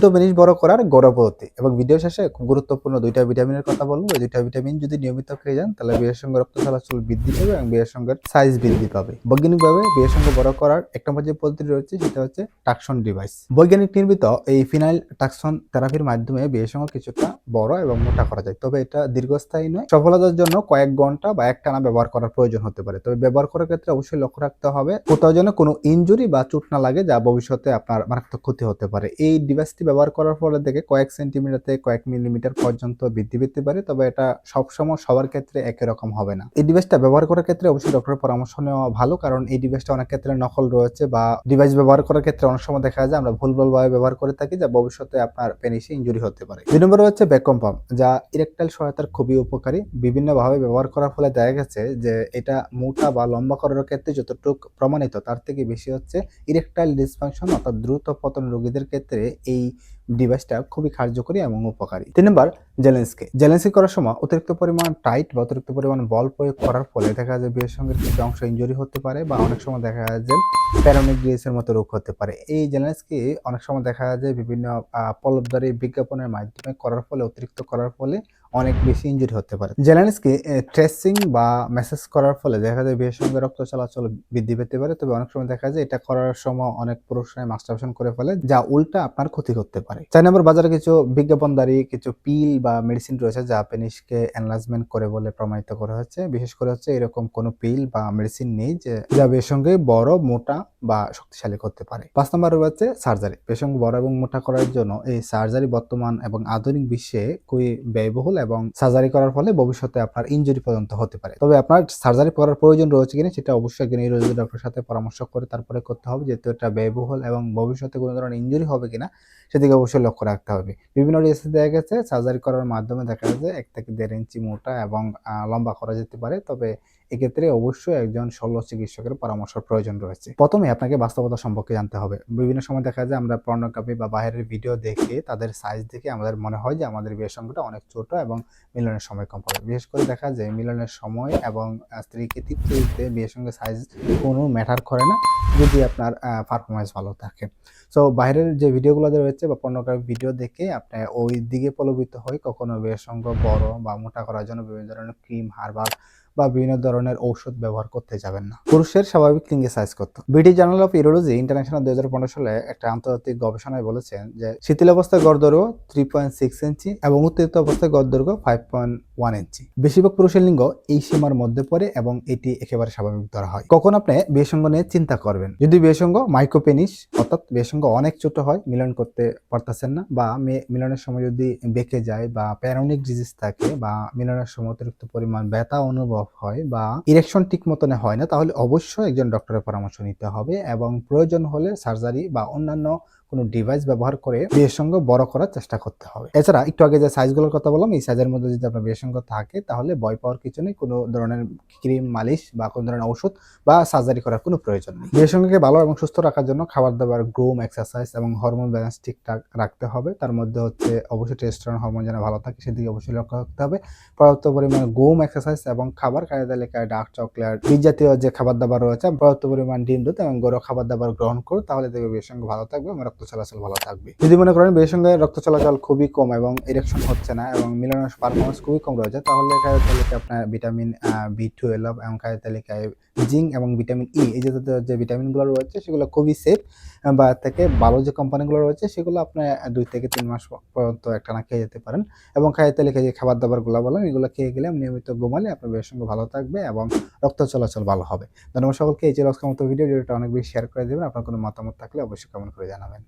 ছোট পেনিস বড় করার গর্ভবতী এবং ভিডিও শেষে খুব গুরুত্বপূর্ণ দুইটা ভিটামিনের কথা বলব। এই দুইটা ভিটামিন যদি নিয়মিত খেয়ে যান, তাহলে বিয়ের সঙ্গে রক্ত চলাচল বৃদ্ধি পাবে এবং বিয়ের সঙ্গে সাইজ বৃদ্ধি পাবে। বৈজ্ঞানিকভাবে বিয়ের সঙ্গে বড় করার এক নম্বর যে পদ্ধতি রয়েছে, সেটা হচ্ছে টাকসন ডিভাইস বৈজ্ঞানিক নির্মিত এই ফিনাইল টাকসন থেরাপির মাধ্যমে বিয়ের সঙ্গে কিছুটা বড় এবং মোটা করা যায়। তবে এটা দীর্ঘস্থায়ী নয়, সফলতার জন্য কয়েক ঘণ্টা বা একটানা ব্যবহার করার প্রয়োজন হতে পারে। তবে ব্যবহার করার ক্ষেত্রে অবশ্যই লক্ষ্য রাখতে হবে, কোথাও যেন কোনো ইনজুরি বা চোট না লাগে, যা ভবিষ্যতে আপনার মারাত্মক ক্ষতি হতে পারে। এই ডিভাইসটি ব্যবহার করার ফলে দেখে কয়েক সেন্টিমিটার থেকে কয়েক মিলিমিটার পর্যন্ত বৃদ্ধি পেতে পারে, তবে এটা সবসময় সবার ক্ষেত্রে একই রকম হবে না। এই ডিভাইসটা ব্যবহার করার ক্ষেত্রে অবশ্যই ডক্টরের পরামর্শ নেওয়া ভালো, কারণ এই ডিভাইসটা অনেক ক্ষেত্রে নকল রয়েছে বা ডিভাইস ব্যবহার করার ক্ষেত্রে অনেক সময় দেখা যায় আমরা ভুল ভাবে ব্যবহার করে থাকি যা ভবিষ্যতে আপনার পেনিসে ইঞ্জুরি হতে পারে। দুই নম্বর হচ্ছে ব্যাকম পাম্প যা ইরেকটাইল সহায়তার খুবই উপকারী। বিভিন্নভাবে ব্যবহার করার ফলে দেখা গেছে যে এটা মোটা বা লম্বা করার ক্ষেত্রে যতটুকু প্রমাণিত, তার থেকে বেশি হচ্ছে ইরেকটাইল ডিসফাংশন অর্থাৎ দ্রুত পতন রোগীদের ক্ষেত্রে এই ডিভাইসটা খুবই কার্যকরী এবং উপকারী। তিন নম্বর জেলেন্সকে জেলেন্সি করার সময় অতিরিক্ত পরিমাণ টাইট বা অতিরিক্ত পরিমাণ বল প্রয়োগ করার ফলে দেখা যায় বিয়ের সঙ্গে কিছু অংশ ইঞ্জুরি হতে পারে বা অনেক সময় দেখা যায় যে প্যারামিক গ্রিসের মতো রোগ হতে পারে। এই জেলেন্সকে অনেক সময় দেখা যায় বিভিন্ন পলবদারি বিজ্ঞাপনের মাধ্যমে করার ফলে, অতিরিক্ত করার ফলে অনেক বেশি ইঞ্জুরি হতে পারে। জেলেন্সকে ট্রেসিং বা মেসেজ করার ফলে দেখা যায় বিয়ের সঙ্গে রক্ত চলাচল বৃদ্ধি পেতে পারে, তবে অনেক সময় দেখা যায় এটা করার সময় অনেক পুরুষরাই মাস্টারবেশন করে ফেলে, যা উল্টা আপনার ক্ষতি করতে পারে। চার নম্বর বাজারে কিছু বিজ্ঞাপনদারি, কিছু পিল বা মেডিসিন রয়েছে যা পেনিসকে এনলার্জমেন্ট করে বলে প্রমাণিত করা হচ্ছে। বিশেষ করে হচ্ছে এরকম কোনো পিল বা মেডিসিন নেই যে, যা বিয়ের সঙ্গে বড়, মোটা বা শক্তিশালী করতে পারে। পাঁচ নম্বর রয়েছে সার্জারি সঙ্গে বড় এবং মোটা করার জন্য এই সার্জারি বর্তমান এবং আধুনিক বিশ্বে খুবই ব্যয়বহুল এবং সার্জারি করার ফলে ভবিষ্যতে আপনার ইঞ্জুরি পর্যন্ত হতে পারে। তবে আপনার সার্জারি করার প্রয়োজন রয়েছে কিনা সেটা অবশ্যই একজন ইউরোলজি ডক্টরের সাথে পরামর্শ করে তারপরে করতে হবে যেহেতু এটা ব্যয়বহুল এবং ভবিষ্যতে কোনো ধরনের ইঞ্জুরি হবে কিনা সেদিকে অবশ্যই লক্ষ্য রাখতে হবে। বিভিন্ন রেসে দেখা গেছে সার্জারি করার মাধ্যমে দেখা গেছে এক থেকে দেড় ইঞ্চি মোটা এবং লম্বা করা যেতে পারে। তবে এক্ষেত্রে অবশ্যই একজন শল্য চিকিৎসকের পরামর্শ প্রয়োজন রয়েছে। প্রথমে আপনাকে বাস্তবতা সম্পর্কে জানতে হবে। বিভিন্ন সময় দেখা যায় আমরা পর্নোগ্রাফি বা বাইরের ভিডিও দেখে তাদের সাইজ দেখে আমাদের মনে হয় যে আমাদের বিয়ের সংখ্যাটা অনেক ছোট এবং মিলনের সময় কম পাবে বিশেষ করে দেখা যায় মিলনের সময় এবং স্ত্রীকে তৃপ্ত দিতে বিয়ের সঙ্গে সাইজ কোনো ম্যাটার করে না যদি আপনার পারফরমেন্স ভালো থাকে। সো বাইরের যে ভিডিওগুলো রয়েছে বা পর্নোগ্রাফি ভিডিও দেখে আপনি ওই দিকে প্রলোভিত হয় কখনো বিয়ের সঙ্গে বড় বা মোটা করার জন্য বিভিন্ন ধরনের ক্রিম হারবাল বা বিভিন্ন ধরনের ঔষধ ব্যবহার করতে যাবেন না। পুরুষের স্বাভাবিক লিঙ্গে সাইজ করত British journal of urology international দু হাজার পনেরো সালে একটা আন্তর্জাতিক গবেষণায় বলেছেন যে, শিথিল অবস্থায় গড় দৈর্ঘ্য থ্রি পয়েন্ট সিক্স ইঞ্চি এবং উত্তেজিত অবস্থায় গড় দৈর্ঘ্য ফাইভ পয়েন্ট ওয়ান ইঞ্চি। বেশিরভাগ পুরুষের লিঙ্গ এই সীমার মধ্যে পড়ে এবং এটি একেবারে স্বাভাবিক ধরা হয়। কখন আপনি বিয়েসঙ্গ নিয়ে চিন্তা করবেন? যদি বিয়েসঙ্গ মাইক্রোপেনিস অর্থাৎ বিয়েসঙ্গ অনেক ছোট হয়, মিলন করতে পারতেছেন না বা মিলনের সময় যদি বেঁকে যায় বা প্যারোনিক ডিজিজ থাকে বা মিলনের সময় অতিরিক্ত পরিমাণ ব্যথা অনুভব হয় বা ইরেকশন ঠিক মতনে হয় না, তাহলে অবশ্যই একজন ডক্টরের পরামর্শ নিতে হবে এবং প্রয়োজন হলে সার্জারি বা অন্যান্য কোনো ডিভাইস ব্যবহার করে বিয়ের সঙ্গে বড় করার চেষ্টা করতে হবে। এছাড়া একটু আগে যে সাইজগুলোর কথা বললাম, এই সাইজের মধ্যে যদি আপনার বিয়ের সঙ্গে থাকে, তাহলে ভয় পাওয়ার কিছু নেই। কোনো ধরনের ক্রিম মালিশ বা কোনো ধরনের ওষুধ বা সার্জারি করার কোনো প্রয়োজন নেই। বিয়ের সঙ্গে ভালো এবং সুস্থ রাখার জন্য খাবার দাবার গ্রোম এক্সারসাইজ এবং হরমোন ব্যালেন্স ঠিকঠাক রাখতে হবে। তার মধ্যে হচ্ছে অবশ্যই টেস্টোস্টেরন হরমোন যেন ভালো থাকে, সেদিকে অবশ্যই লক্ষ্য রাখতে হবে। পর্যাপ্ত পরিমাণ গোম এক্সারসাইজ এবং খাবার খাওয়া তালিকায় ডার্ক চকলেট বীজ জাতীয় যে খাবার দাবার রয়েছে, পর্যাপ্ত পরিমাণ ডিম, দুধ এবং গরু খাবার দাবার গ্রহণ করুন, তাহলে দেখবে বিয়ের সঙ্গে ভালো থাকবে। এবং রক্ত চলাচল ভালো থাকবে। যদি মনে করেন বিয়ের সঙ্গে রক্ত চলাচল খুবই কম এবং ইরেকশন হচ্ছে না এবং মিলনের পারফরমেন্স খুবই কম রয়েছে, তাহলে খাদ্য তালিকায় আপনার ভিটামিন বি টুয়েলভ এবং খাদ্য তালিকায় জিঙ্ক এবং ভিটামিন ই এই জাতীয় যে ভিটামিনগুলো রয়েছে সেগুলো খুবই সেফ বা থেকে ভালো যে কোম্পানিগুলো রয়েছে সেগুলো আপনি দুই থেকে তিন মাস পর্যন্ত একটা না খেয়ে যেতে পারেন এবং খাদ্য তালিকায় যে খাবার দাবারগুলো বলেন এগুলো খেয়ে গেলে নিয়মিত ঘুমালে আপনার বিয়ের সঙ্গে ভালো থাকবে এবং রক্ত চলাচল ভালো হবে। ধন্যবাদ সকলকে, এই যে মতো ভিডিও যেটা অনেক বেশি শেয়ার করে দেবেন। আপনার কোনো মতামত থাকলে অবশ্যই কমেন্ট করে জানাবেন।